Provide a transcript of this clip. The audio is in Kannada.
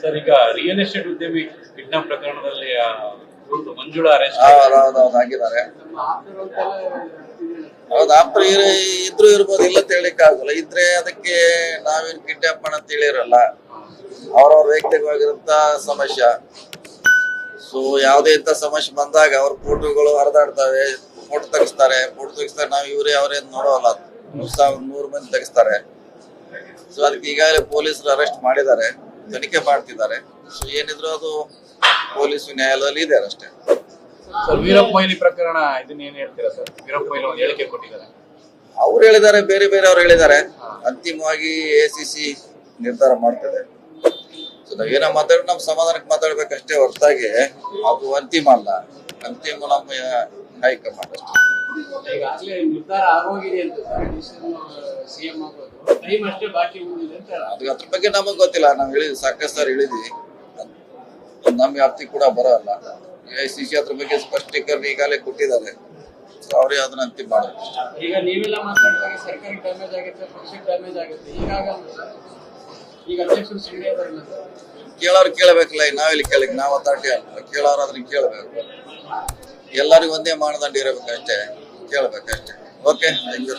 ಸರ್ ಈಗ ರಿಯಲ್ ಎಸ್ಟೇಟ್ ಉದ್ಯಮಿ ಕಿಡ್ನಾಪ್ ಪ್ರಕರಣದಲ್ಲಿ ಮಂಜುಳಾ ಇದ್ರು ಇರ್ಬೋದು, ಇಲ್ಲ ಅಂತ ಆಗಲ್ಲ. ಇದ್ರೆ ಅದಕ್ಕೆ ನಾವೇನ್ ಕಿಡ್ನಾಪ್ ಅಂತ ಹೇಳಿರಲ್ಲ. ಅವ್ರವ್ರ ವೈಯಕ್ತಿಕವಾಗಿರಂತ ಸಮಸ್ಯೆ. ಸೊ ಯಾವುದೇ ಇಂಥ ಸಮಸ್ಯೆ ಬಂದಾಗ ಅವ್ರ ಫೋಟೋಗಳು ಹರಿದಾಡ್ತವೆ ಫೋಟೋ ತೆಗಿಸ್ತಾರೆ. ಫೋಟೋ ತೆಗಿಸ್ತಾರೆ, ನಾವು ಇವರೇ ಅವರೇ ನೋಡೋಲ್ಲ. ಸಾವಿರದ ಸಾವಿರ, ನೂರು ಮಂದಿ ತೆಗಿಸ್ತಾರೆ. ಸೊ ಅದಕ್ಕೆ ಈಗಾಗಲೇ ಪೊಲೀಸರು ಅರೆಸ್ಟ್ ಮಾಡಿದ್ದಾರೆ. ತನಿಖೆ ಮಾಡ್ತಿದ್ದಾರೆ. ಸೊ ಏನಿದ್ರು ಅದು ಪೊಲೀಸ್ ನ್ಯಾಯಾಲಯದಲ್ಲಿ ಇದೆ ಅಷ್ಟೇ. ಸರ್ ವೀರಪ್ಪ ಮೊಯ್ಲಿ ಪ್ರಕರಣ ಇದನ್ನ ಏನ್ ಹೇಳ್ತೀರಾ ಸರ್? ವೀರಪ್ಪ ಮೊಯ್ಲಿ ಒಂದು ಹೇಳಿಕೆ ಕೊಟ್ಟಿದ್ದಾರೆ. ಅವ್ರು ಹೇಳಿದ್ದಾರೆ ಬೇರೆ ಬೇರೆ ಅವ್ರು ಹೇಳಿದ್ದಾರೆ. ಅಂತಿಮವಾಗಿ ಎ ಸಿ ಸಿ ನಿರ್ಧಾರ ಮಾಡ್ತದೆ. ಸೊ ನಾವೇನ ಮಾತಾಡಿ ನಮ್ಮ ಸಮಾಧಾನಕ್ಕೆ ಮಾತಾಡ್ಬೇಕಷ್ಟೇ ಹೊರತಾಗಿ ಅದು ಅಂತಿಮ ಅಲ್ಲ. ಅಂತಿಮ ನಮ್ಮ ಹೈಕಮಾಂಡ್ ಅಷ್ಟೇ ಈಗಾಗಲೇ ನಿರ್ಧಾರ ಆಗೋಗಿದೆ ಅಂತ ಸಿಎಂ ಆಗೋದು ಟೈಮ್ ಅಷ್ಟೇ ಬಾಕಿ ಉಳಿದಿದೆ ಅಂತ ಅದು ಅದ್ರ ಬಗ್ಗೆ ನಮಗ್ ಗೊತ್ತಿಲ್ಲ. ನಾವು ಹೇಳಿದ್ವಿ ಸಾಕಷ್ಟು ಸಾರ್ ಹೇಳಿದ್ವಿ. ನಮ್ ನಮ್ಮ ವ್ಯಾಪ್ತಿ ಕೂಡ ಬರೋಲ್ಲ. ಎ ಸಿ ಸಿ ಅದ್ರ ಬಗ್ಗೆ ಸ್ಪಷ್ಟೀಕರಣ ಈಗಾಗಲೇ ಕೊಟ್ಟಿದ್ದಾರೆ. ಅವರೇ ಅದನ್ನ ಅಂತಿಮ ಮಾಡೋದು. ಈಗ ನೀವೆಲ್ಲ ಮಾತಾಡಿದಾಗ ಸರ್ಕಾರಕ್ಕೆ ಡ್ಯಾಮೇಜ್ ಆಗುತ್ತೆ ಪಕ್ಷಕ್ಕೆ ಡ್ಯಾಮೇಜ್ ಆಗುತ್ತೆ. ಈಗಾಗಲ್ಲ ಸರ್. ಈಗ ಅಧ್ಯಕ್ಷರು ಸಿಗಡೆ ಇದಾರಲ್ಲ ಸರ್ ಕೇಳೋರು ಕೇಳಬೇಕಲ್ಲ ನಾವೆಲ್ಲಿ ಕೇಳಕ್ ನಾವು ಅಥಾರಿಟಿ ಅಲ್ಲ. ಕೇಳೋರು ಅದನ್ನ ಕೇಳಬೇಕು. ಎಲ್ಲರಿಗೂ ಒಂದೇ ಮಾನದಂಡ ಇರಬೇಕಷ್ಟೇ ಕೇಳಬೇಕಷ್ಟೇ ಓಕೆ ಥ್ಯಾಂಕ್ ಯು